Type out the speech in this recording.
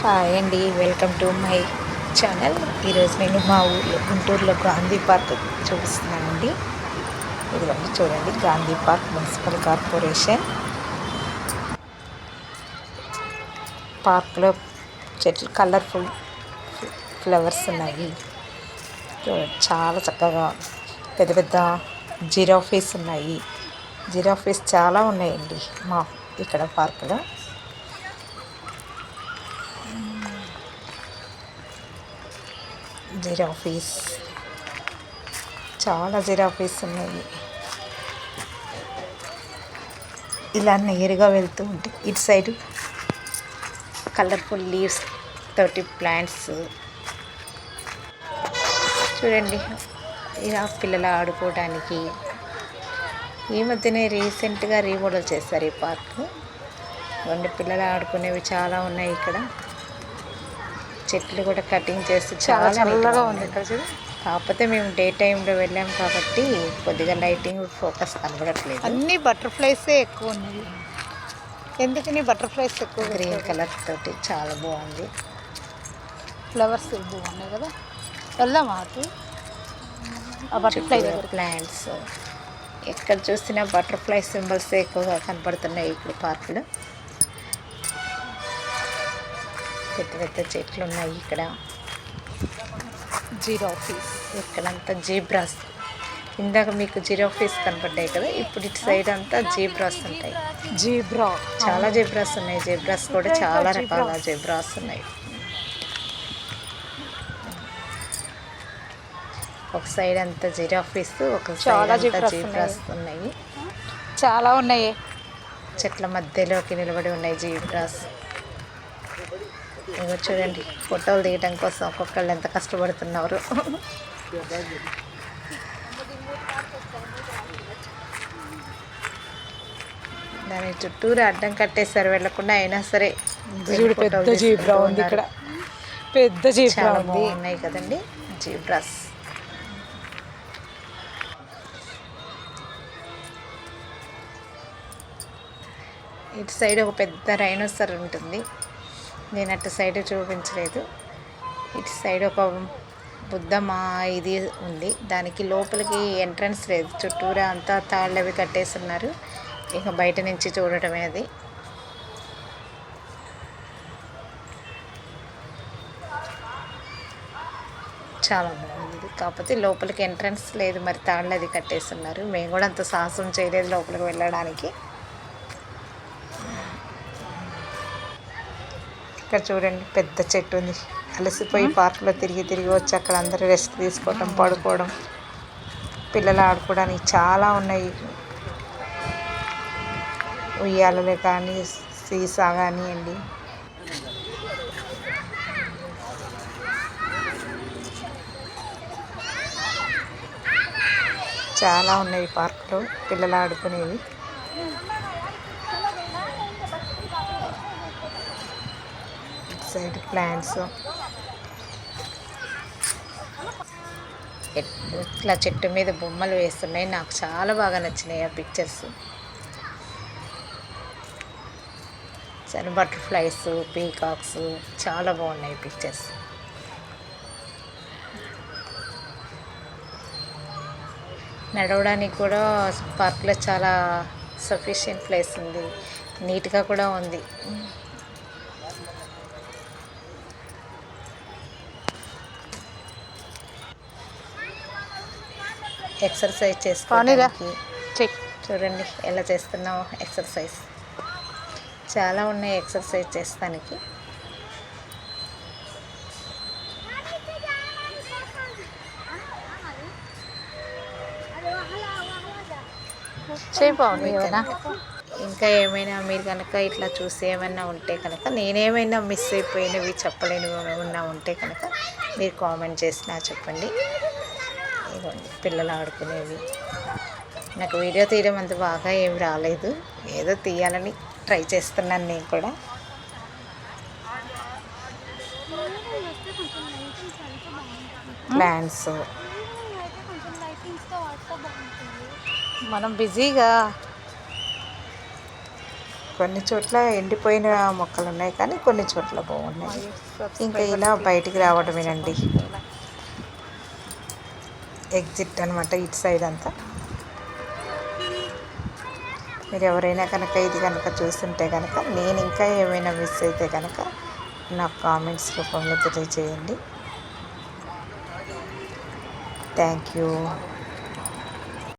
Hi అండి welcome to my channel. ఈరోజు నేను మా ఊర్లో గుంటూరులో గాంధీ పార్క్ చూపిస్తున్నానండి. ఇదిగోండి చూడండి గాంధీ పార్క్ మున్సిపల్ కార్పొరేషన్. పార్క్లో చెట్లు కలర్ఫుల్ ఫ్లవర్స్ ఉన్నాయి. చాలా చక్కగా పెద్ద పెద్ద జిరాఫీస్ ఉన్నాయి. జిరాఫీస్ చాలా ఉన్నాయండి మా ఇక్కడ పార్కులో. జిరాఫీస్ చాలా జిరాఫీస్ ఉన్నాయి. ఇలా నేరుగా వెళ్తూ ఉంటాయి ఇటు సైడ్ కలర్ఫుల్ లీవ్స్ తోటి ప్లాంట్స్. చూడండి ఇలా పిల్లలు ఆడుకోవడానికి. ఈ మధ్యనే రీసెంట్గా రీమోడల్ చేశారు ఈ పార్క్. రెండు పిల్లలు ఆడుకునేవి చాలా ఉన్నాయి ఇక్కడ. చెట్లు కూడా కటింగ్ చేస్తే చాలా చల్లగా ఉంది ఇక్కడ చూడు. కాకపోతే మేము డే టైంలో వెళ్ళాం కాబట్టి కొద్దిగా లైటింగ్ ఫోకస్ కనబడట్లేదు అన్ని బటర్ఫ్లైసే ఎక్కువ ఉన్నాయి. ఎందుకని బటర్ఫ్లైస్ ఎక్కువ గ్రీన్ కలర్ తోటి చాలా బాగుంది. ఫ్లవర్స్ బాగున్నాయి కదా. వెళ్దామా అటు? ఆ బటర్ఫ్లై ప్లాంట్స్. ఎక్కడ చూసినా బటర్ఫ్లై సింబల్స్ ఎక్కువగా కనపడుతున్నాయి ఇక్కడ పార్కులో. పెద్ద పెద్ద చెట్లు ఉన్నాయి ఇక్కడ జీరాఫీస్ ఇక్కడంతా జీబ్రాస్. ఇందాక మీకు జిరాఫీస్ కనపడ్డాయి కదా ఇప్పుడు ఇటు సైడ్ అంతా జీబ్రాస్ ఉంటాయి. జీబ్రా చాలా జీబ్రాస్ ఉన్నాయి. జీబ్రాస్ కూడా చాలా రకాల జీబ్రాస్ ఉన్నాయి. ఒక సైడ్ అంతా జిరాఫీస్ ఒక చాలా జీబ్రాస్ ఉన్నాయి. చాలా ఉన్నాయి. చెట్ల మధ్యలోకి నిలబడి ఉన్నాయి జీబ్రాస్. ఇగో చూడండి ఫోటోలు తీయడం కోసం ఒక్కొక్కళ్ళు ఎంత కష్టపడుతున్నారు. దాని చుట్టూరు అడ్డం కట్టేసారు వెళ్ళకుండా అయినా సరే. చూడు పెద్ద జీబ్రా ఉంది ఇక్కడ. పెద్ద జీబ్రా ఉంది బాగున్నాయి కదండి జీబ్రాస్. ఇటు సైడ్ ఒక పెద్ద రైనోసర్ ఉంటుంది. నేను అటు సైడ్ చూపించలేదు. ఇటు సైడ్ ఒక బుద్ధమా ఇది ఉంది. దానికి లోపలికి ఎంట్రన్స్ లేదు. చుట్టూరా అంతా తాళ్ళు అవి కట్టేస్తున్నారు. ఇక బయట నుంచి చూడటమే అది. చాలా బాగుంది. కాకపోతే లోపలికి ఎంట్రన్స్ లేదు. మరి తాళ్ళు అది కట్టేస్తున్నారు. మేము కూడా అంత సాహసం చేయలేదు లోపలికి వెళ్ళడానికి. ఇక్కడ చూడండి పెద్ద చెట్టు ఉంది. అలసిపోయి పార్కులో తిరిగి తిరిగి వచ్చి అక్కడ అందరూ రెస్ట్ తీసుకోవడం పడుకోవడం పిల్లలు ఆడుకోవడానికి చాలా ఉన్నాయి. ఉయ్యాలలే కానీ సీసా కానివ్వండి. చాలా ఉన్నాయి పార్కులో పిల్లలు ఆడుకునేవి. సైడ్ ప్లాంట్స్ ఇట్లా చెట్టు మీద బొమ్మలు వేస్తున్నాయి. నాకు చాలా బాగా నచ్చినాయి ఆ పిక్చర్స్ సన్ బటర్ఫ్లైస్ పీకాక్స్ చాలా బాగున్నాయి పిక్చర్స్ నడవడానికి కూడా పార్క్లో చాలా సఫిషియెంట్ ప్లేస్ ఉంది. నీట్గా కూడా ఉంది. ఎక్సర్సైజ్ చేసుకోవడానికి. చెక్ చూడండి ఎలా చేస్తున్నావు ఎక్సర్సైజ్? చాలా ఉన్నాయి ఎక్సర్సైజ్ చేస్తానికి. ఇంకా ఏమైనా మీరు కనుక ఇట్లా చూసి ఏమైనా ఉంటే కనుక నేనేమైనా మిస్ అయిపోయినవి చెప్పలేనివి ఏమైనా ఉంటే కనుక మీరు కామెంట్ చేసినా చెప్పండి. పిల్లలు ఆడుకునేవి. నాకు వీడియో తీయడం అంత బాగా ఏం రాలేదు. ఏదో తీయాలని ట్రై చేస్తున్నాను నేను కూడా. ప్లాన్స్ మనం బిజీగా కొన్ని చోట్ల ఎండిపోయిన మొక్కలు ఉన్నాయి కానీ కొన్ని చోట్ల బాగున్నాయి. ఇంకా ఇలా బయటికి రావడమేనండి. ఎగ్జిట్ అనమాట ఇటు సైడ్ అంతా. మీరు ఎవరైనా కనుక ఇది కనుక చూస్తుంటే కనుక నేను ఇంకా ఏమైనా మిస్ అయితే కనుక నాకు కామెంట్స్ రూపంలో తెలియజేయండి థ్యాంక్ యూ